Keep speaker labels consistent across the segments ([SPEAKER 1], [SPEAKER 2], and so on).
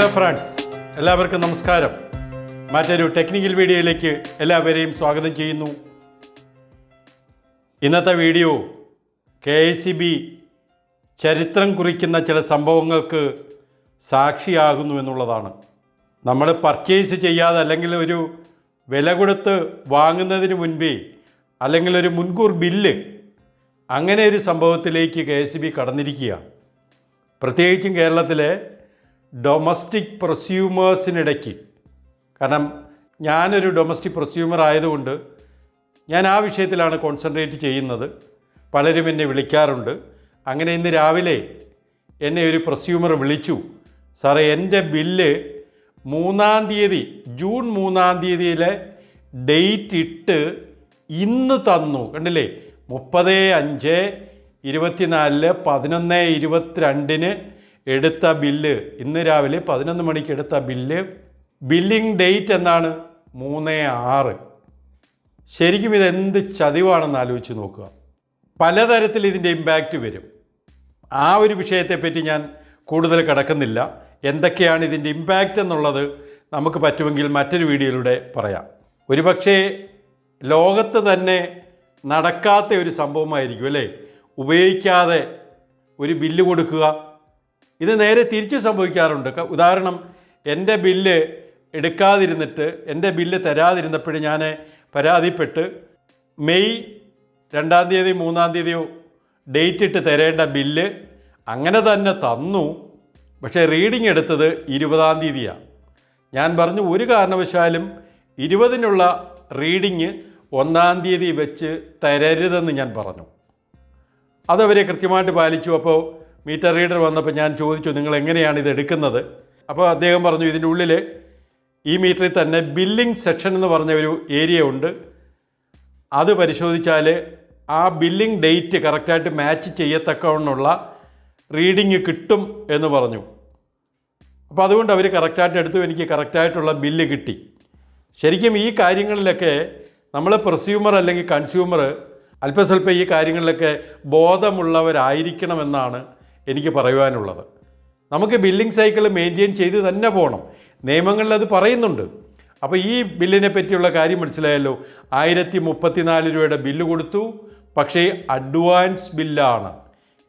[SPEAKER 1] Hello friends എല്ലാവർക്കും നമസ്കാരം. മറ്റൊരു ടെക്നിക്കൽ വീഡിയോയിലേക്ക് എല്ലാവരെയും സ്വാഗതം ചെയ്യുന്നു. ഇന്നത്തെ വീഡിയോ കെ സി ബി ചരിത്രം കുറിക്കുന്ന ചില സംഭവങ്ങൾക്ക് സാക്ഷിയാകുന്നു എന്നുള്ളതാണ്. നമ്മൾ പർച്ചേസ് ചെയ്യാതെ അല്ലെങ്കിൽ ഒരു വില കൊടുത്ത് വാങ്ങുന്നതിന് മുൻപേ അല്ലെങ്കിൽ ഒരു മുൻകൂർ ബില്ല് അങ്ങനെ ഒരു സംഭവത്തിലേക്ക് കെ എസ് ബി കടന്നിരിക്കുക പ്രത്യേകിച്ചും കേരളത്തിലെ ഡൊമസ്റ്റിക് പ്രൊസ്യൂമേഴ്സിനിടയ്ക്ക് കാരണം ഞാനൊരു ഡൊമസ്റ്റിക് പ്രൊസ്യൂമർ ആയതുകൊണ്ട് ഞാൻ ആ വിഷയത്തിലാണ് കോൺസെൻട്രേറ്റ് ചെയ്യുന്നത്. പലരും എന്നെ വിളിക്കാറുണ്ട്. അങ്ങനെ ഇന്ന് രാവിലെ എന്നെ ഒരു പ്രൊസ്യൂമർ വിളിച്ചു. സാറേ എന്റെ ബില്ല് മൂന്നാം തീയതി ജൂൺ മൂന്നാം തീയതിയിലെ ഡേറ്റ് ഇട്ട് ഇന്ന് തന്നു. കണ്ടില്ലേ? മുപ്പത് അഞ്ച് ഇരുപത്തിനാലിൽ പതിനൊന്ന് ഇരുപത്തിരണ്ടിന് എടുത്ത ബില്ല്. ഇന്ന് രാവിലെ പതിനൊന്ന് മണിക്ക് എടുത്ത ബില്ല്. ബില്ലിംഗ് ഡേറ്റ് എന്നാണ്? മൂന്ന് ആറ്. ശരിക്കും ഇതെന്ത് ചതിവാണെന്ന് ആലോചിച്ച് നോക്കുക. പലതരത്തിൽ ഇതിന്റെ ഇമ്പാക്റ്റ് വരും. ആ ഒരു വിഷയത്തെപ്പറ്റി ഞാൻ കൂടുതൽ കിടക്കുന്നില്ല. എന്തൊക്കെയാണ് ഇതിന്റെ ഇമ്പാക്റ്റ് എന്നുള്ളത് നമുക്ക് പറ്റുമെങ്കിൽ മറ്റൊരു വീഡിയോയിലൂടെ പറയാം. ഒരുപക്ഷേ ലോകത്ത് തന്നെ നടക്കാത്ത ഒരു സംഭവമായിരിക്കും അല്ലേ? ഉപയോഗിക്കാതെ ഒരു ബില്ല് കൊടുക്കുക ഇത് നേരെ തിരിച്ച് സംഭവിക്കാറുണ്ട്. ഉദാഹരണം എന്റെ ബില്ല് എടുക്കാതിരുന്നിട്ട് എന്റെ ബില്ല് തരാതിരുന്നപ്പോൾ ഞാൻ പരാതിപ്പെട്ട് മെയ് രണ്ടാം തീയതി മൂന്നാം തീയതിയോ ഡേറ്റ് ഇട്ട് തരേണ്ട ബില്ല് അങ്ങനെ തന്നെ തന്നു. പക്ഷേ റീഡിംഗ് എടുത്തത് ഇരുപതാം തീയതിയാണ് ഞാൻ പറഞ്ഞു ഒരു കാരണവശാലും ഇരുപതിനുള്ള റീഡിങ് ഒന്നാം തീയതി വെച്ച് തരരുതെന്ന് ഞാൻ പറഞ്ഞു. അതവരെ കൃത്യമായിട്ട് പാലിച്ചു. അപ്പോൾ മീറ്റർ റീഡർ വന്നപ്പോൾ ഞാൻ ചോദിച്ചു നിങ്ങൾ എങ്ങനെയാണ് ഇത് എടുക്കുന്നത്? അപ്പോൾ അദ്ദേഹം പറഞ്ഞു ഇതിന്റെ ഉള്ളിൽ ഈ മീറ്ററിൽ തന്നെ ബില്ലിംഗ് സെക്ഷൻ എന്ന് പറഞ്ഞ ഒരു ഏരിയ ഉണ്ട്. അത് പരിശോധിച്ചാൽ ആ ബില്ലിംഗ് ഡേറ്റ് കറക്റ്റായിട്ട് മാച്ച് ചെയ്യത്തക്കവണ്ണുള്ള റീഡിങ് കിട്ടും എന്ന് പറഞ്ഞു. അപ്പോൾ അതുകൊണ്ട് അവർ കറക്റ്റായിട്ട് എടുത്തു എനിക്ക് കറക്റ്റായിട്ടുള്ള ബില്ല് കിട്ടി. ശരിക്കും ഈ കാര്യങ്ങളിലൊക്കെ നമ്മൾ പ്രൊസ്യൂമർ അല്ലെങ്കിൽ കൺസ്യൂമർ അല്പസ്വല്പം ഈ കാര്യങ്ങളിലൊക്കെ ബോധമുള്ളവരായിരിക്കണമെന്നാണ് എനിക്ക് പറയുവാനുള്ളത്. നമുക്ക് ബില്ലിംഗ് സൈക്കിൾ മെയിന്റെയിൻ ചെയ്ത് തന്നെ പോകണം നിയമങ്ങളിൽ അത് പറയുന്നുണ്ട്. അപ്പോൾ ഈ ബില്ലിനെ പറ്റിയുള്ള കാര്യം മനസ്സിലായല്ലോ? ആയിരത്തി മുപ്പത്തിനാല് രൂപയുടെ ബില്ല് കൊടുത്തു. പക്ഷേ അഡ്വാൻസ് ബില്ലാണ്.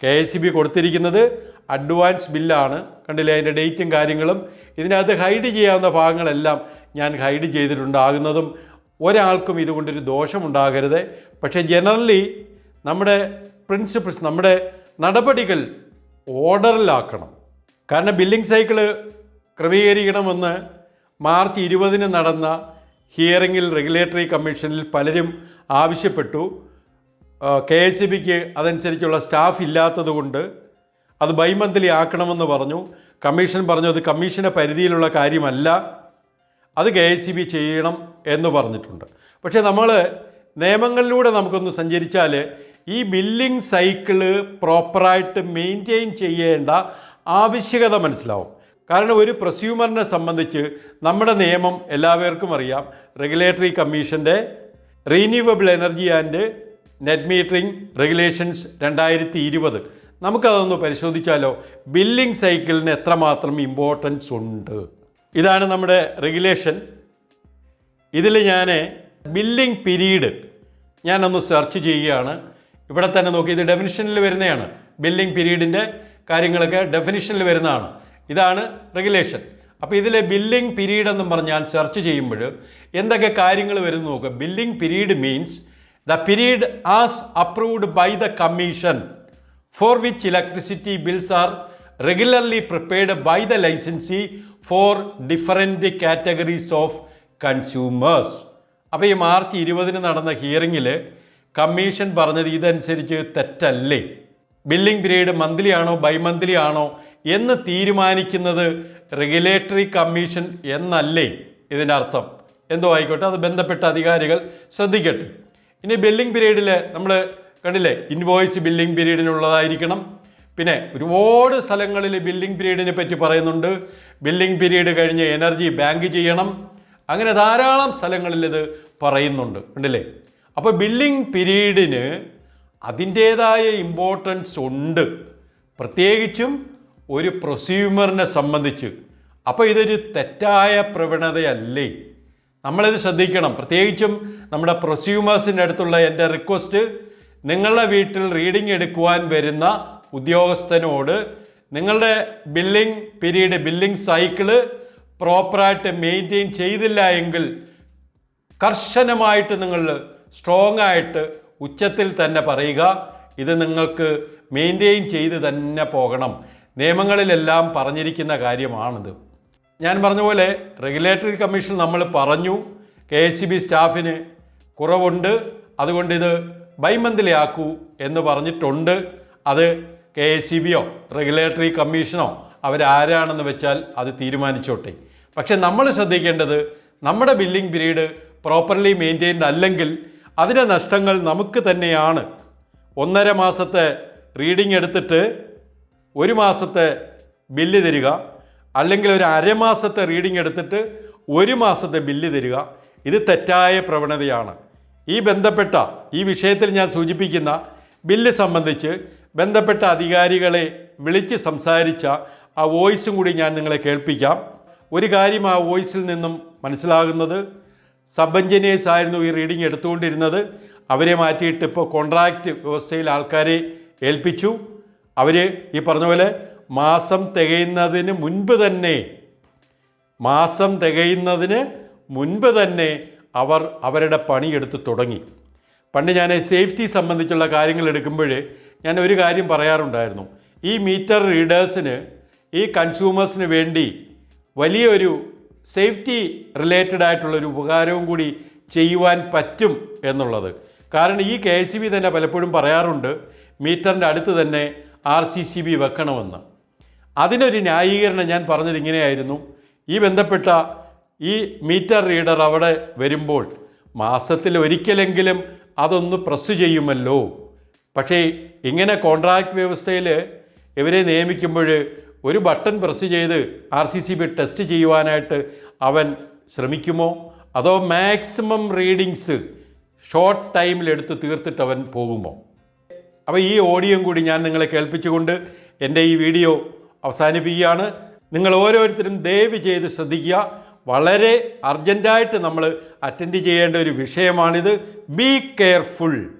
[SPEAKER 1] കെ എസ് ബി കൊടുത്തിരിക്കുന്നത് അഡ്വാൻസ് ബില്ലാണ്. കണ്ടില്ലേ? അതിന്റെ ഡേറ്റും കാര്യങ്ങളും. ഇതിനകത്ത് ഹൈഡ് ചെയ്യാവുന്ന ഭാഗങ്ങളെല്ലാം ഞാൻ ഹൈഡ് ചെയ്തിട്ടുണ്ടാകുന്നതും ഒരാൾക്കും ഇതുകൊണ്ടൊരു ദോഷമുണ്ടാകരുത്. പക്ഷേ ജനറലി നമ്മുടെ പ്രിൻസിപ്പിൾസ് നമ്മുടെ നടപടികൾ ഓർഡറിലാക്കണം. കാരണം ബില്ലിംഗ് സൈക്കിൾ ക്രമീകരിക്കണമെന്ന് മാർച്ച് ഇരുപതിന് നടന്ന ഹിയറിങ്ങിൽ റെഗുലേറ്ററി കമ്മീഷനിൽ പലരും ആവശ്യപ്പെട്ടു. കെ എസ് ബിക്ക് അതനുസരിച്ചുള്ള സ്റ്റാഫ് ഇല്ലാത്തതുകൊണ്ട് അത് ബൈമന്ത്ലി ആക്കണമെന്ന് പറഞ്ഞു. കമ്മീഷൻ പറഞ്ഞു അത് കമ്മീഷന്റെ പരിധിയിലുള്ള കാര്യമല്ല. അത് കെ എസ് ബി ചെയ്യണം എന്ന് പറഞ്ഞിട്ടുണ്ട്. പക്ഷേ നമ്മൾ നിയമങ്ങളിലൂടെ നമുക്കൊന്ന് സഞ്ചരിച്ചാൽ ഈ ബില്ലിംഗ് സൈക്കിൾ പ്രോപ്പറായിട്ട് മെയിന്റെയിൻ ചെയ്യേണ്ട ആവശ്യകത മനസ്സിലാവും. കാരണം ഒരു പ്രസ്യൂമറിനെ സംബന്ധിച്ച് നമ്മുടെ നിയമം എല്ലാവർക്കും അറിയാം. റെഗുലേറ്ററി കമ്മീഷന്റെ renewable energy and net metering regulations രണ്ടായിരത്തി ഇരുപത് നമുക്കതൊന്ന് പരിശോധിച്ചാലോ? ബില്ലിംഗ് സൈക്കിളിന് എത്രമാത്രം ഇമ്പോർട്ടൻസ് ഉണ്ട്? ഇതാണ് നമ്മുടെ റെഗുലേഷൻ ഇതിൽ ഞാൻ ബില്ലിംഗ് പീരീഡ് ഞാനൊന്ന് സെർച്ച് ചെയ്യുകയാണ്. ഇവിടെ തന്നെ നോക്കി ഇത് ഡെഫിനിഷനിൽ വരുന്നതാണ്. ബില്ലിംഗ് പീരീഡിന്റെ കാര്യങ്ങളൊക്കെ ഡെഫിനിഷനിൽ വരുന്നതാണ്. ഇതാണ് റെഗുലേഷൻ അപ്പോൾ ഇതിലെ ബില്ലിംഗ് പീരീഡ് എന്ന് പറഞ്ഞാൽ സെർച്ച് ചെയ്യുമ്പോൾ എന്തൊക്കെ കാര്യങ്ങൾ വരുന്നു നോക്കുക billing period means the period as approved by the commission for which electricity bills are regularly prepared by the licensee for different categories of consumers അപ്പോൾ ഈ മാർച്ച് ഇരുപതിന് നടന്ന ഹിയറിങ്ങിൽ കമ്മീഷൻ പറഞ്ഞത് ഇതനുസരിച്ച് തെറ്റല്ലേ? ബില്ലിംഗ് പീരീഡ് മന്ത്ലി ആണോ ബൈ മന്ത്ലി ആണോ എന്ന് തീരുമാനിക്കുന്നത് റെഗുലേറ്ററി കമ്മീഷൻ എന്നല്ലേ ഇതിനർത്ഥം എന്തോ ആയിക്കോട്ടെ അത് ബന്ധപ്പെട്ട അധികാരികൾ ശ്രദ്ധിക്കട്ടെ. ഇനി ബില്ലിംഗ് പീരീഡിൽ നമ്മൾ കണ്ടില്ലേ ഇൻവോയ്സ് ബില്ലിംഗ് പീരീഡിനുള്ളതായിരിക്കണം പിന്നെ ഒരുപാട് സ്ഥലങ്ങളിൽ ബില്ലിംഗ് പീരീഡിനെ പറ്റി പറയുന്നുണ്ട്. ബില്ലിംഗ് പീരീഡ് കഴിഞ്ഞ് എനർജി ബാങ്ക് ചെയ്യണം. അങ്ങനെ ധാരാളം സ്ഥലങ്ങളിൽ ഇത് പറയുന്നുണ്ട്. കണ്ടില്ലേ? അപ്പോൾ ബില്ലിംഗ് പീരീഡിന് അതിന്റേതായ ഇമ്പോർട്ടൻസ് ഉണ്ട്. പ്രത്യേകിച്ചും ഒരു പ്രൊസ്യൂമറിനെ സംബന്ധിച്ച്. അപ്പോൾ ഇതൊരു തെറ്റായ പ്രവണതയല്ലേ? നമ്മളിത് ശ്രദ്ധിക്കണം. പ്രത്യേകിച്ചും നമ്മുടെ പ്രൊസ്യൂമേഴ്സിന്റെ അടുത്തുള്ള എന്റെ റിക്വസ്റ്റ് നിങ്ങളുടെ വീട്ടിൽ റീഡിംഗ് എടുക്കുവാൻ വരുന്ന ഉദ്യോഗസ്ഥനോട് നിങ്ങളുടെ ബില്ലിംഗ് പീരീഡ് ബില്ലിംഗ് സൈക്കിൾ പ്രോപ്പറായിട്ട് മെയിന്റെയിൻ ചെയ്തില്ല എങ്കിൽ കർശനമായിട്ട് നിങ്ങൾ സ്ട്രോങ് ആയിട്ട് ഉച്ചത്തിൽ തന്നെ പറയുക ഇത് നിങ്ങൾക്ക് മെയിന്റെയിൻ ചെയ്ത് തന്നെ പോകണം. നിയമങ്ങളിലെല്ലാം പറഞ്ഞിരിക്കുന്ന കാര്യമാണിത്. ഞാൻ പറഞ്ഞ പോലെ റെഗുലേറ്ററി കമ്മീഷൻ നമ്മൾ പറഞ്ഞു കെ എസ് സി ബി സ്റ്റാഫിന് കുറവുണ്ട് അതുകൊണ്ട് ഇത് ബൈമന്തിലി ആക്കൂ എന്ന് പറഞ്ഞിട്ടുണ്ട്. അത് കെ എസ് സി ബിയോ റെഗുലേറ്ററി കമ്മീഷനോ അവരാരാണെന്ന് വെച്ചാൽ അത് തീരുമാനിച്ചോട്ടെ. പക്ഷെ നമ്മൾ ശ്രദ്ധിക്കേണ്ടത് നമ്മുടെ ബില്ലിംഗ് പീരീഡ് പ്രോപ്പർലി മെയിന്റെയിൻഡ് അല്ലെങ്കിൽ അതിന്റെ നഷ്ടങ്ങൾ നമുക്ക് തന്നെയാണ്. ഒന്നര മാസത്തെ റീഡിംഗ് എടുത്തിട്ട് ഒരു മാസത്തെ ബില്ല് തരിക അല്ലെങ്കിൽ ഒരു അരമാസത്തെ റീഡിംഗ് എടുത്തിട്ട് ഒരു മാസത്തെ ബില്ല് തരിക ഇത് തെറ്റായ പ്രവണതയാണ്. ഈ ബന്ധപ്പെട്ട ഈ വിഷയത്തിൽ ഞാൻ സൂചിപ്പിക്കുന്ന ബില്ല് സംബന്ധിച്ച് ബന്ധപ്പെട്ട അധികാരികളെ വിളിച്ച് സംസാരിച്ച ആ വോയിസും കൂടി ഞാൻ നിങ്ങളെ കേൾപ്പിക്കാം. ഒരു കാര്യം ആ വോയിസിൽ നിന്നും മനസ്സിലാകുന്നത് സബ് എഞ്ചിനീയേഴ്സ് ആയിരുന്നു ഈ റീഡിംഗ് എടുത്തുകൊണ്ടിരുന്നത്. അവരെ മാറ്റിയിട്ട് ഇപ്പോൾ കോൺട്രാക്റ്റ് വ്യവസ്ഥയിൽ ആൾക്കാരെ ഏൽപ്പിച്ചു. അവർ ഈ പറഞ്ഞ പോലെ മാസം തികയുന്നതിന് മുൻപ് തന്നെ മാസം തികയുന്നതിന് മുൻപ് തന്നെ അവർ അവരുടെ പണിയെടുത്ത് തുടങ്ങി. പണ്ട് ഞാൻ സേഫ്റ്റി സംബന്ധിച്ചുള്ള കാര്യങ്ങൾ എടുക്കുമ്പോൾ ഞാൻ ഒരു കാര്യം പറയാറുണ്ടായിരുന്നു. ഈ മീറ്റർ റീഡേഴ്സിന് ഈ കൺസ്യൂമേഴ്സിന് വേണ്ടി വലിയൊരു സേഫ്റ്റി റിലേറ്റഡ് ആയിട്ടുള്ളൊരു ഉപകാരവും കൂടി ചെയ്യുവാൻ പറ്റും എന്നുള്ളത്. കാരണം ഈ കെ എസ് തന്നെ പലപ്പോഴും പറയാറുണ്ട് മീറ്ററിന്റെ അടുത്ത് തന്നെ ആർ സി സി ബി വെക്കണമെന്ന്. അതിനൊരു ന്യായീകരണം ഞാൻ പറഞ്ഞത് ഇങ്ങനെയായിരുന്നു. ഈ ബന്ധപ്പെട്ട ഈ മീറ്റർ റീഡർ അവിടെ വരുമ്പോൾ മാസത്തിൽ ഒരിക്കലെങ്കിലും അതൊന്ന് പ്രസ് ചെയ്യുമല്ലോ. പക്ഷേ ഇങ്ങനെ കോൺട്രാക്ട് വ്യവസ്ഥയിൽ ഇവരെ നിയമിക്കുമ്പോൾ ഒരു ബട്ടൺ പ്രസ് ചെയ്ത് R C C B test ചെയ്യുവാനായിട്ട് അവൻ ശ്രമിക്കുമോ? അതോ മാക്സിമം റീഡിങ്സ് ഷോർട്ട് ടൈമിൽ എടുത്ത് തീർത്തിട്ട് അവൻ പോകുമോ? അപ്പോൾ ഈ ഓഡിയോയും കൂടി ഞാൻ നിങ്ങളെ കേൾപ്പിച്ചുകൊണ്ട് എന്റെ ഈ വീഡിയോ അവസാനിപ്പിക്കുകയാണ്. നിങ്ങൾ ഓരോരുത്തരും ദയവ് ചെയ്ത് ശ്രദ്ധിക്കുക. വളരെ അർജന്റായിട്ട് നമ്മൾ അറ്റൻഡ് ചെയ്യേണ്ട ഒരു വിഷയമാണിത്. Be careful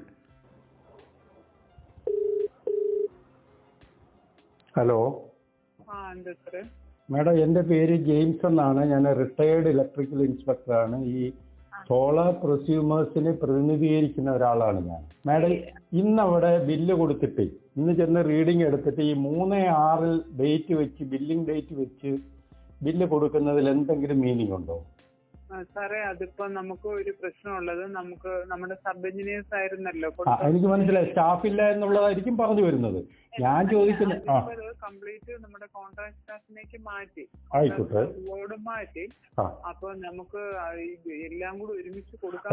[SPEAKER 2] hello. മാഡം എന്റെ പേര് ജെയിംസ് എന്നാണ്. ഞാൻ റിട്ടയേർഡ് ഇലക്ട്രിക്കൽ ഇൻസ്പെക്ടറാണ് ഈ സോളാർ പ്രൊസ്യൂമേഴ്സിനെ പ്രതിനിധീകരിക്കുന്ന ഒരാളാണ് ഞാൻ. മാഡം ഇന്ന് അവിടെ ബില്ല് കൊടുത്തിട്ട് ഇന്ന് ചെന്ന് റീഡിംഗ് എടുത്തിട്ട് ഈ മൂന്ന് ആറിൽ ഡേറ്റ് വെച്ച് ബില്ലിംഗ് ഡേറ്റ് വെച്ച് ബില്ല് കൊടുക്കുന്നതിൽ എന്തെങ്കിലും മീനിങ് ഉണ്ടോ?
[SPEAKER 3] സാറേ അതിപ്പോ നമുക്ക് ഒരു പ്രശ്നമുള്ളത് നമുക്ക് നമ്മുടെ സബ് എഞ്ചിനീയേഴ്സ് ആയിരുന്നല്ലോ.
[SPEAKER 2] എനിക്ക് മനസ്സിലായി. സ്റ്റാഫ് ഇല്ല എന്നുള്ളതായിരിക്കും പറഞ്ഞു വരുന്നത്. ഞാൻ ചോദിക്കുന്നത്
[SPEAKER 3] കംപ്ലീറ്റ് നമ്മുടെ കോൺട്രാക്ട് സ്റ്റാഫിലേക്ക് മാറ്റി.
[SPEAKER 2] ആയിക്കോട്ടെ.
[SPEAKER 3] ബോർഡ് മാറ്റി. അപ്പൊ നമുക്ക് എല്ലാം കൂടി ഒരുമിച്ച് കൊടുക്കാൻ.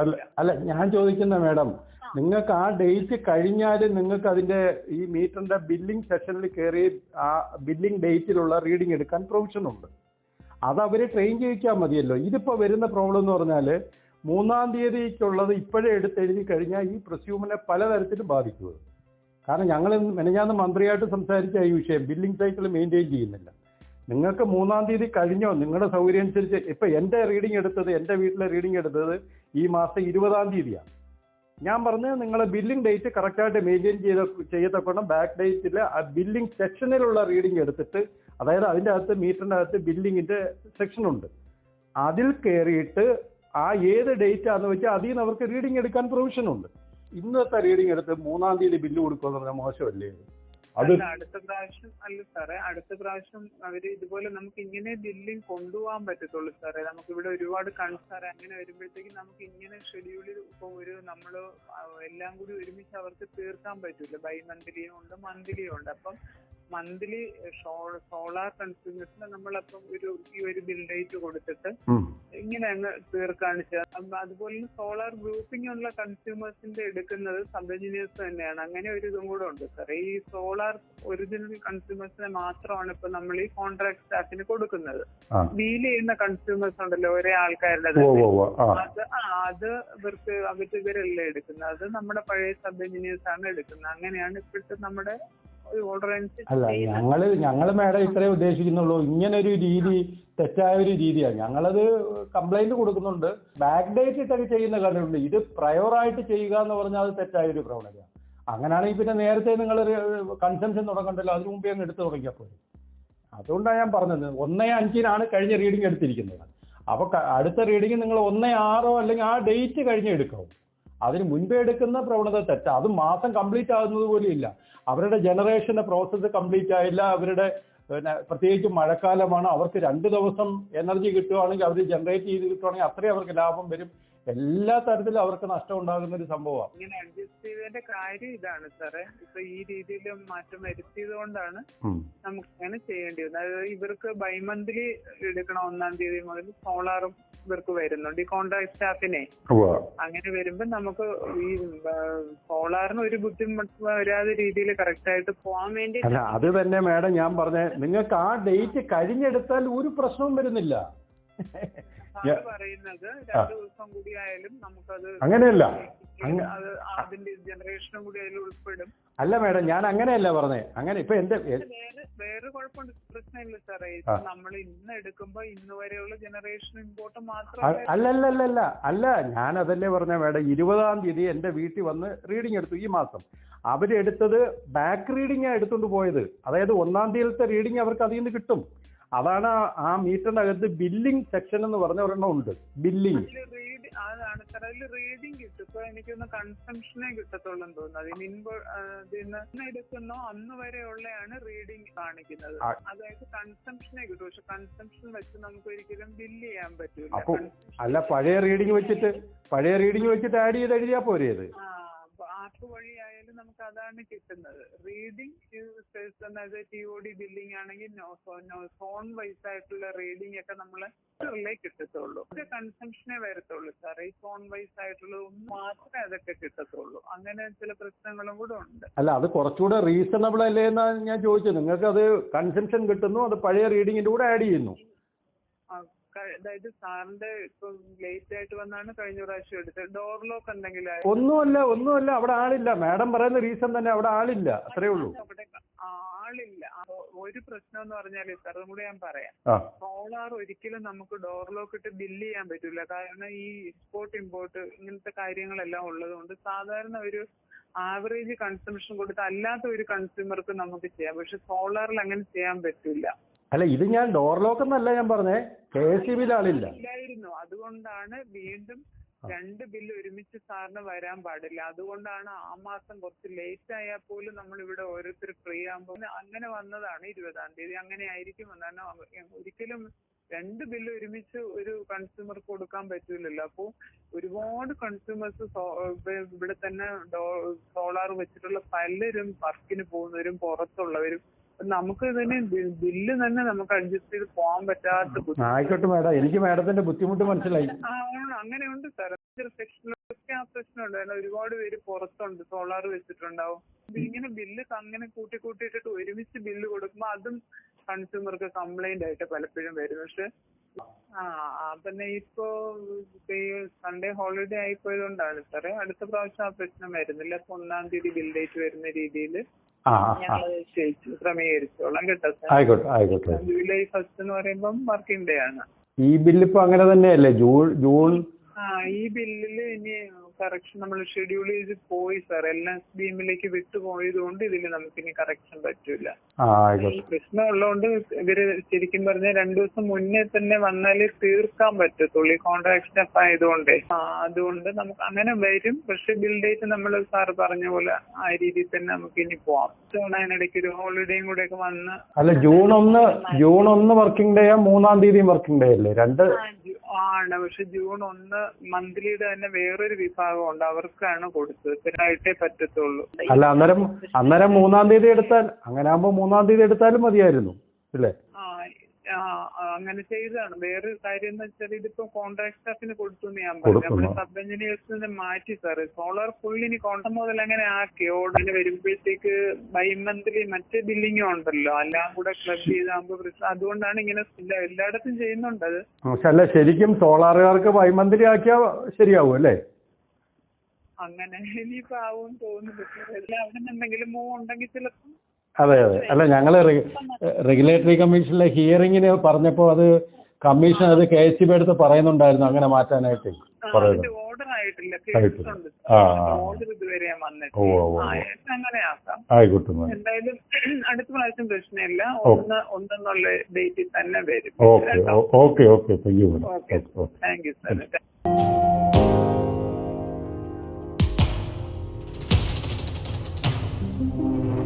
[SPEAKER 2] അല്ല. അല്ല ഞാൻ ചോദിക്കുന്ന മാഡം നിങ്ങൾക്ക് ആ ഡേറ്റ് കഴിഞ്ഞാൽ നിങ്ങൾക്ക് അതിന്റെ ഈ മീറ്ററിന്റെ ബില്ലിംഗ് സെഷനിൽ കയറി ആ ബില്ലിംഗ് ഡേറ്റിലുള്ള റീഡിംഗ് എടുക്കാൻ പ്രൊവിഷൻ ഉണ്ട്. അത് അവർ ട്രെയിൻ ചെയ്യിക്കാൻ മതിയല്ലോ. ഇതിപ്പോൾ വരുന്ന പ്രോബ്ലം എന്ന് പറഞ്ഞാൽ മൂന്നാം തീയതിക്കുള്ളത് ഇപ്പോഴേ എടുത്ത് എഴുതി കഴിഞ്ഞാൽ ഈ പ്രസ്യൂമിനെ പലതരത്തിലും ബാധിക്കുക കാരണം ഞങ്ങൾ മെനഞ്ഞാന്ന് മന്ത്രിയായിട്ട് സംസാരിച്ച ഈ വിഷയം ബില്ലിംഗ് സൈക്കിൾ മെയിന്റെയിൻ ചെയ്യുന്നില്ല. നിങ്ങൾക്ക് മൂന്നാം തീയതി കഴിഞ്ഞോ? നിങ്ങളുടെ സൗകര്യം അനുസരിച്ച് ഇപ്പം എന്റെ റീഡിംഗ് എടുത്തത് എന്റെ വീട്ടിലെ റീഡിംഗ് എടുത്തത് ഈ മാസം ഇരുപതാം തീയതിയാണ്. ഞാൻ പറഞ്ഞത് നിങ്ങളെ ബില്ലിംഗ് ഡേറ്റ് കറക്റ്റായിട്ട് മെയിന്റെയിൻ ചെയ്ത ചെയ്യത്തക്കണം ബാക്ക് ഡേറ്റിൽ ആ ബില്ലിംഗ് സെക്ഷനിലുള്ള റീഡിംഗ് എടുത്തിട്ട് അതായത് അതിന്റെ അകത്ത് മീറ്ററിന്റെ അകത്ത് ബില്ലിങ്ങിന്റെ സെക്ഷൻ ഉണ്ട്. അതിൽ കയറിയിട്ട് ആ ഏത് ഡേറ്റ് ആണെന്ന് വെച്ചാൽ അതിൽ നിന്ന് അവർക്ക് റീഡിംഗ് എടുക്കാൻ പ്രൊവിഷൻ ഉണ്ട്. ഇന്നത്തെ റീഡിംഗ് എടുത്ത് മൂന്നാം തീയതി ബില്ല് കൊടുക്കുമെന്ന് പറഞ്ഞാൽ മോശമല്ലേ? അത്
[SPEAKER 3] അടുത്ത പ്രാവശ്യം അല്ല സാറേ അടുത്ത പ്രാവശ്യം അവർ ഇതുപോലെ നമുക്ക് ഇങ്ങനെ ബില്ലിംഗ് കൊണ്ടുപോകാൻ പറ്റത്തുള്ളൂ സാറേ. നമുക്ക് ഇവിടെ ഒരുപാട് കൺസാറേ അങ്ങനെ വരുമ്പോഴത്തേക്ക് നമുക്ക് ഇങ്ങനെ ഷെഡ്യൂളിൽ ഇപ്പൊ ഒരു നമ്മൾ എല്ലാം കൂടി ഒരുമിച്ച് അവർക്ക് തീർക്കാൻ പറ്റൂല. ബൈ മന്ത്ലിയും ഉണ്ട് മന്ത്ലിയും ഉണ്ട്. അപ്പം മന്ത്ലി സോളാർ കൺസ്യൂമേഴ്സിന് നമ്മളപ്പം ഒരു ഈ ഒരു ബിൽ ഡേറ്റ് കൊടുത്തിട്ട് ഇങ്ങനെ അങ്ങ് തീർക്കാണ് ചെയ്യുക അതുപോലെ സോളാർ ഗ്രൂപ്പിംഗ് ഉള്ള കൺസ്യൂമേഴ്സിന്റെ എടുക്കുന്നത് സബ് എഞ്ചിനീയേഴ്സ് തന്നെയാണ്. അങ്ങനെ ഒരു ഇതും കൂടെ ഉണ്ട്. സാർ ഈ സോളാർ ഒറിജിനൽ കൺസ്യൂമേഴ്സിനെ മാത്രമാണ് ഇപ്പൊ നമ്മൾ ഈ കോൺട്രാക്ട് സ്റ്റാഫിന് കൊടുക്കുന്നത്. ഡീൽ ചെയ്യുന്ന കൺസ്യൂമേഴ്സ് ഉണ്ടല്ലോ ഒരേ ആൾക്കാരുടെ അത് ആ അത് ഇവർക്ക് അവർക്ക് ഇവരല്ല എടുക്കുന്നത്. അത് നമ്മുടെ പഴയ സബ് എഞ്ചിനീയേഴ്സ് ആണ് എടുക്കുന്നത്. അങ്ങനെയാണ് ഇപ്പോഴത്തെ നമ്മുടെ
[SPEAKER 2] അല്ല ഞങ്ങൾ ഞങ്ങൾ മേഡം ഇത്രേ ഉദ്ദേശിക്കുന്നുള്ളൂ. ഇങ്ങനെ ഒരു രീതി തെറ്റായ ഒരു രീതിയാണ് ഞങ്ങളത് കംപ്ലൈന്റ് കൊടുക്കുന്നുണ്ട്. ബാക്ക് ഡേറ്റ് ഇട്ടൊക്കെ ചെയ്യുന്ന കണ്ടിട്ടുണ്ട്. ഇത് പ്രയോറായിട്ട് ചെയ്യുക എന്ന് പറഞ്ഞാൽ അത് തെറ്റായ ഒരു പ്രവണതയാണ് അങ്ങനെയാണെങ്കിൽ പിന്നെ നേരത്തെ നിങ്ങൾ കൺസംഷൻ തുടങ്ങണ്ടല്ലോ. അതിനു മുമ്പേ അങ്ങ് എടുത്തു തുടങ്ങിയാൽ പോലും അതുകൊണ്ടാണ് ഞാൻ പറഞ്ഞത്. ഒന്നേ അഞ്ചിനാണ് കഴിഞ്ഞ റീഡിംഗ് എടുത്തിരിക്കുന്നത്. അപ്പൊ അടുത്ത റീഡിംഗ് നിങ്ങൾ ഒന്നേ ആറോ അല്ലെങ്കിൽ ആ ഡേറ്റ് കഴിഞ്ഞ് എടുക്കണം. അതിന് മുൻപേ എടുക്കുന്ന പ്രവണത തെറ്റ. അത് മാസം കംപ്ലീറ്റ് ആകുന്നത് പോലും ഇല്ല. അവരുടെ ജനറേഷന്റെ പ്രോസസ്സ് കംപ്ലീറ്റ് ആയില്ല. അവരുടെ പിന്നെ പ്രത്യേകിച്ച് മഴക്കാലമാണ്. അവർക്ക് രണ്ട് ദിവസം എനർജി കിട്ടുവാണെങ്കിൽ അവർ ജനറേറ്റ് ചെയ്ത് കിട്ടുവാണെങ്കിൽ അത്രയും അവർക്ക് ലാഭം വരും. എല്ലാ തരത്തിലും അവർക്ക് നഷ്ടം ഉണ്ടാകുന്ന ഒരു സംഭവമാണ്.
[SPEAKER 3] ഇങ്ങനെ അഡ്ജസ്റ്റ് ചെയ്തതിന്റെ കാര്യം ഇതാണ് സാറേ. ഇപ്പൊ ഈ രീതിയിൽ മാറ്റം വരുത്തിയത് കൊണ്ടാണ് നമുക്ക് അങ്ങനെ ചെയ്യേണ്ടി വന്നത്. അതായത് ഇവർക്ക് ബൈമന്ത്ലി എടുക്കണം ഒന്നാം തീയതി മുതൽ സോളാറും ഇവർക്ക് വരുന്നുണ്ട്. ഈ കോൺട്രാക്ട് സ്റ്റാഫിനെ അങ്ങനെ വരുമ്പോ നമുക്ക് ഈ സോളാറിന് ഒരു ബുദ്ധിമുട്ട് വരാതെ രീതിയിൽ കറക്റ്റ് ആയിട്ട് പോകാൻ വേണ്ടി
[SPEAKER 2] അല്ല അത് തന്നെ മാഡം ഞാൻ പറഞ്ഞ നിങ്ങൾക്ക് ആ ഡേറ്റ് കഴിഞ്ഞെടുത്താൽ ഒരു പ്രശ്നവും വരുന്നില്ല.
[SPEAKER 3] പറയുന്നത് രണ്ടു ദിവസം കൂടി ആയാലും നമുക്കത്
[SPEAKER 2] അങ്ങനെയല്ല. അങ്ങ-
[SPEAKER 3] അത് അതിന്റെ ജനറേഷനും കൂടി അതിൽ ഉൾപ്പെടും.
[SPEAKER 2] അല്ല മാഡം ഞാൻ അങ്ങനെയല്ല പറഞ്ഞേ. അങ്ങനെ ഇപ്പൊ എന്റെ
[SPEAKER 3] വേറെ കുഴപ്പമുണ്ട്. പ്രശ്നമില്ല സാറേ. നമ്മൾ ഇന്ന് എടുക്കുമ്പോ ഇന്ന് വരെയുള്ള ജനറേഷൻ ഇമ്പോർട്ട് മാത്രം
[SPEAKER 2] അല്ലല്ലല്ല അല്ല? അല്ല അല്ല അല്ല ഞാൻ അതല്ലേ പറഞ്ഞ മാഡം. ഇരുപതാം തീയതി എന്റെ വീട്ടിൽ വന്ന് റീഡിംഗ് എടുത്തു ഈ മാസം. അവരെടുത്തത് ബാക്ക് റീഡിംഗ് എടുത്തുകൊണ്ട് പോയത്. അതായത് ഒന്നാം തീയതിയിലത്തെ റീഡിംഗ് അവർക്ക് അതിൽ നിന്ന് കിട്ടും. അതാണ് ആ- മീറ്ററിന്റെ അകത്ത് ബില്ലിംഗ് സെക്ഷൻ എന്ന് പറഞ്ഞ ഒരെണ്ണം ഉണ്ട്. ബില്ലിംഗ്
[SPEAKER 3] അതാണ് സാർ അതിൽ റീഡിങ് കിട്ടും. ഇപ്പൊ എനിക്കൊന്ന് കൺസംഷനേ കിട്ടത്തുള്ളൂ തോന്നുന്നു. അതിന് ഇൻപോ എടുക്കുന്നോ അന്ന് വരെയുള്ളയാണ് റീഡിങ് കാണിക്കുന്നത്. അതായത് കൺസംഷനേ കിട്ടും. പക്ഷെ കൺസംഷൻ വെച്ച് നമുക്ക് ഒരിക്കലും ബില്ല് ചെയ്യാൻ പറ്റൂല.
[SPEAKER 2] അല്ല പഴയ റീഡിംഗ് വെച്ചിട്ട് പഴയ റീഡിംഗ് വെച്ചിട്ട് ആഡ് ചെയ്ത് എഴുതിയാ
[SPEAKER 3] പോരേത് ആപ്പ് വഴി ആയാലും നമുക്ക് അതാണ് കിട്ടുന്നത് റീഡിംഗ് അതായത് ടി ഒ ഡി ബില്ലിംഗ് ആണെങ്കിൽ ഫോൺ വൈസ് ആയിട്ടുള്ള റീഡിംഗ് ഒക്കെ നമ്മളെ കിട്ടത്തുള്ളൂ. കൺസംഷനെ വരത്തുള്ളൂ സാർ ഈ ഫോൺ വൈസ് ആയിട്ടുള്ളത് മാത്രമേ അതൊക്കെ കിട്ടത്തുള്ളൂ. അങ്ങനെ ചില പ്രശ്നങ്ങളും കൂടെ ഉണ്ട്.
[SPEAKER 2] അല്ല അത് കുറച്ചുകൂടെ റീസണബിൾ അല്ലേ എന്നാണ് ഞാൻ ചോദിച്ചത്. നിങ്ങൾക്ക് അത് കൺസംഷൻ കിട്ടുന്നു അത് പഴയ റീഡിങ്ങിന്റെ കൂടെ ആഡ് ചെയ്യുന്നു.
[SPEAKER 3] അതായത് സാറിന്റെ ഇപ്പം ലേറ്റ് ആയിട്ട് വന്നാണ് കഴിഞ്ഞ പ്രാവശ്യം എടുത്തത്. ഡോർ ലോക്ക് എന്തെങ്കിലും
[SPEAKER 2] ഒന്നുമല്ല ഒന്നുമല്ല. അവിടെ ആളില്ല. മാഡം പറയുന്ന റീസൺ തന്നെ അവിടെ ആളില്ല. അത്രേ ഉള്ളൂ.
[SPEAKER 3] അവിടെ ആളില്ല. അപ്പൊ ഒരു പ്രശ്നം എന്ന് പറഞ്ഞാൽ സാറും കൂടെ ഞാൻ പറയാം.
[SPEAKER 2] ആ.
[SPEAKER 3] സോളാർ ഒരിക്കലും നമുക്ക് ഡോർ ലോക്ക് ഇട്ട് ബില്ല് ചെയ്യാൻ പറ്റില്ല കാരണം ഈ എക്സ്പോർട്ട് ഇമ്പോർട്ട് ഇങ്ങനത്തെ കാര്യങ്ങളെല്ലാം ഉള്ളതുകൊണ്ട് സാധാരണ ഒരു ആവറേജ് കൺസംഷൻ കൊടുത്ത് അല്ലാത്ത ഒരു കൺസ്യൂമർക്ക് നമുക്ക് ചെയ്യാം. പക്ഷെ സോളാറിൽ അങ്ങനെ ചെയ്യാൻ പറ്റില്ല
[SPEAKER 2] അല്ല ഇത് ഞാൻ ഡോർ ലോക്ക് എന്നല്ല ഞാൻ പറഞ്ഞേ. കെ എസ് ബിയിൽ ആളില്ല.
[SPEAKER 3] ഇല്ലായിരുന്നു. അതുകൊണ്ടാണ് വീണ്ടും രണ്ട് ബില്ല് ഒരുമിച്ച് സാറിന് വരാൻ പാടില്ല. അതുകൊണ്ടാണ് ആ മാസം കുറച്ച് ലേറ്റ് ആയാൽ പോലും നമ്മൾ ഇവിടെ ഓരോരുത്തർ ഫ്രീ ആകുമ്പോൾ അങ്ങനെ വന്നതാണ് ഇരുപതാം തീയതി. അങ്ങനെ ആയിരിക്കും കാരണം ഒരിക്കലും രണ്ട് ബില്ല് ഒരുമിച്ച് ഒരു കൺസ്യൂമർക്ക് കൊടുക്കാൻ പറ്റൂലല്ലോ അപ്പോൾ ഒരുപാട് കൺസ്യൂമേഴ്സ് ഇവിടെ തന്നെ സോളാർ വെച്ചിട്ടുള്ള പലരും വർക്കിന് പോകുന്നവരും പുറത്തുള്ളവരും നമുക്ക് ഇതിന് ബില്ല് തന്നെ നമുക്ക് അഡ്ജസ്റ്റ് ചെയ്ത് പോകാൻ പറ്റാത്ത
[SPEAKER 2] ആയിക്കോട്ടെ മാഡം. എനിക്ക് മാഡത്തിന്റെ ബുദ്ധിമുട്ട് മനസ്സിലായി.
[SPEAKER 3] ആ അങ്ങനെ അങ്ങനെയുണ്ട് സാർ സെക്ഷനിലൊക്കെ ആ പ്രശ്നമുണ്ട്. കാരണം ഒരുപാട് പേര് പുറത്തുണ്ട്. സോളാർ വെച്ചിട്ടുണ്ടാവും. ഇങ്ങനെ ബില്ല് അങ്ങനെ കൂട്ടി കൂട്ടിയിട്ടിട്ട് ഒരുമിച്ച് ബില്ല് കൊടുക്കുമ്പോൾ അതും കൺസ്യൂമർക്ക് കംപ്ലൈന്റ് ആയിട്ട് പലപ്പോഴും വരും. പക്ഷെ ആ പിന്നെ ഇപ്പോ സൺഡേ ഹോളിഡേ ആയിപ്പോയത് കൊണ്ടാണ് സാറേ അടുത്ത പ്രാവശ്യം ആ പ്രശ്നം വരുന്നില്ല. അപ്പൊ ഒന്നാം തീയതി ബിൽ ഡേറ്റ് വരുന്ന രീതിയിൽ ഞങ്ങൾ ചെയ്യിച്ചു ക്രമീകരിച്ചോളാം കേട്ടോ
[SPEAKER 2] ആയിക്കോട്ടെ ആയിക്കോട്ടെ.
[SPEAKER 3] ജൂലൈ ഫസ്റ്റ് എന്ന് പറയുമ്പം വർക്കിംഗ് ഡേ ആണ്.
[SPEAKER 2] ഈ ബില്ലിപ്പോ അങ്ങനെ തന്നെയല്ലേ? ജൂൺ ജൂൺ
[SPEAKER 3] ആ ഈ ബില്ലിൽ ഇനി കറക്ഷൻ നമ്മൾ ഷെഡ്യൂൾ ചെയ്ത് പോയി സാർ എല്ലാം സ്കീമിലേക്ക് വിട്ടു പോയത് കൊണ്ട് ഇതിൽ നമുക്ക് ഇനി കറക്ഷൻ പറ്റൂല പ്രശ്നം ഉള്ളതുകൊണ്ട് ഇവർ ശരിക്കും പറഞ്ഞാൽ രണ്ടു ദിവസം മുന്നേ തന്നെ വന്നാൽ തീർക്കാൻ പറ്റത്തുള്ളൂ ഈ കോൺട്രാക്ട് സ്റ്റാഫ് ആയതുകൊണ്ടേ. അതുകൊണ്ട് നമുക്ക് അങ്ങനെ വരും. പക്ഷെ ബിൽ ഡേറ്റ് നമ്മൾ സാർ പറഞ്ഞ പോലെ ആ രീതിയിൽ തന്നെ നമുക്ക് ഇനി പോവാം അതിനിടയ്ക്ക് ഒരു ഹോളിഡേയും കൂടെ ഒക്കെ വന്ന്
[SPEAKER 2] അല്ല ജൂൺ ഒന്ന് ജൂൺ ഒന്ന് വർക്കിംഗ് ഡേ മൂന്നാം തീയതിയും വർക്കിംഗ് ഡേ അല്ലേ? രണ്ട്
[SPEAKER 3] ആണ്. പക്ഷെ ജൂൺ ഒന്ന് മന്ത്ലിയുടെ തന്നെ വേറൊരു വിഭാഗമുണ്ട് അവർക്കാണ് കൊടുത്തത്. ഇതിനായിട്ടേ പറ്റത്തുള്ളൂ.
[SPEAKER 2] അല്ല അന്നേരം അന്നേരം മൂന്നാം തീയതി എടുത്താൽ അങ്ങനെ ആകുമ്പോ മൂന്നാം തീയതി എടുത്താലും മതിയായിരുന്നു അല്ലേ
[SPEAKER 3] അങ്ങനെ ചെയ്തതാണ്. വേറെ കാര്യം എന്ന് വെച്ചാൽ ഇതിപ്പോ കോൺട്രാക്ട് സ്റ്റാഫിന് കൊടുത്തു ഞാൻ പറഞ്ഞു. നമ്മുടെ സബ് എഞ്ചിനീയേഴ്സിനെ മാറ്റി സാറ് സോളാർ ഫുള്ളിനി കോണ്ടം മുതൽ അങ്ങനെ ആക്കി. ഓർഡറിന് വരുമ്പോഴത്തേക്ക് ബൈ മന്ത്ലി മറ്റേ ബില്ലിങ്ങും ഉണ്ടല്ലോ. എല്ലാം കൂടെ ക്ലബ് ചെയ്താകുമ്പോൾ പ്രശ്നം. അതുകൊണ്ടാണ് ഇങ്ങനെ എല്ലാ- എല്ലായിടത്തും ചെയ്യുന്നുണ്ട് അത്.
[SPEAKER 2] പക്ഷെ ശരിക്കും സോളാറുകാർക്ക് ബൈ മന്ത്ലി ആക്കിയാ ശരിയാവും അല്ലേ?
[SPEAKER 3] അങ്ങനെ. ഇനിയിപ്പോ ആവും തോന്നുന്നു എല്ലാം അവിടെ മൂവ് ഉണ്ടെങ്കിൽ ചിലപ്പോൾ
[SPEAKER 2] അതെ അതെ. അല്ല ഞങ്ങൾ റെഗുലേറ്ററി കമ്മീഷനിലെ ഹിയറിങ്ങിന് പറഞ്ഞപ്പോ അത് കമ്മീഷൻ അത് കെ എസ് ബി എടുത്ത് പറയുന്നുണ്ടായിരുന്നു അങ്ങനെ മാറ്റാനായിട്ട്. ആയിക്കോട്ടെ മാം
[SPEAKER 3] എന്തായാലും അടുത്ത പ്രാവശ്യം പ്രശ്നമില്ല. ഒന്ന് ഒന്നെന്നുള്ള ഡേറ്റിൽ തന്നെ വരും.
[SPEAKER 2] Okay okay okay. Thank you
[SPEAKER 3] thank you sir Thank you.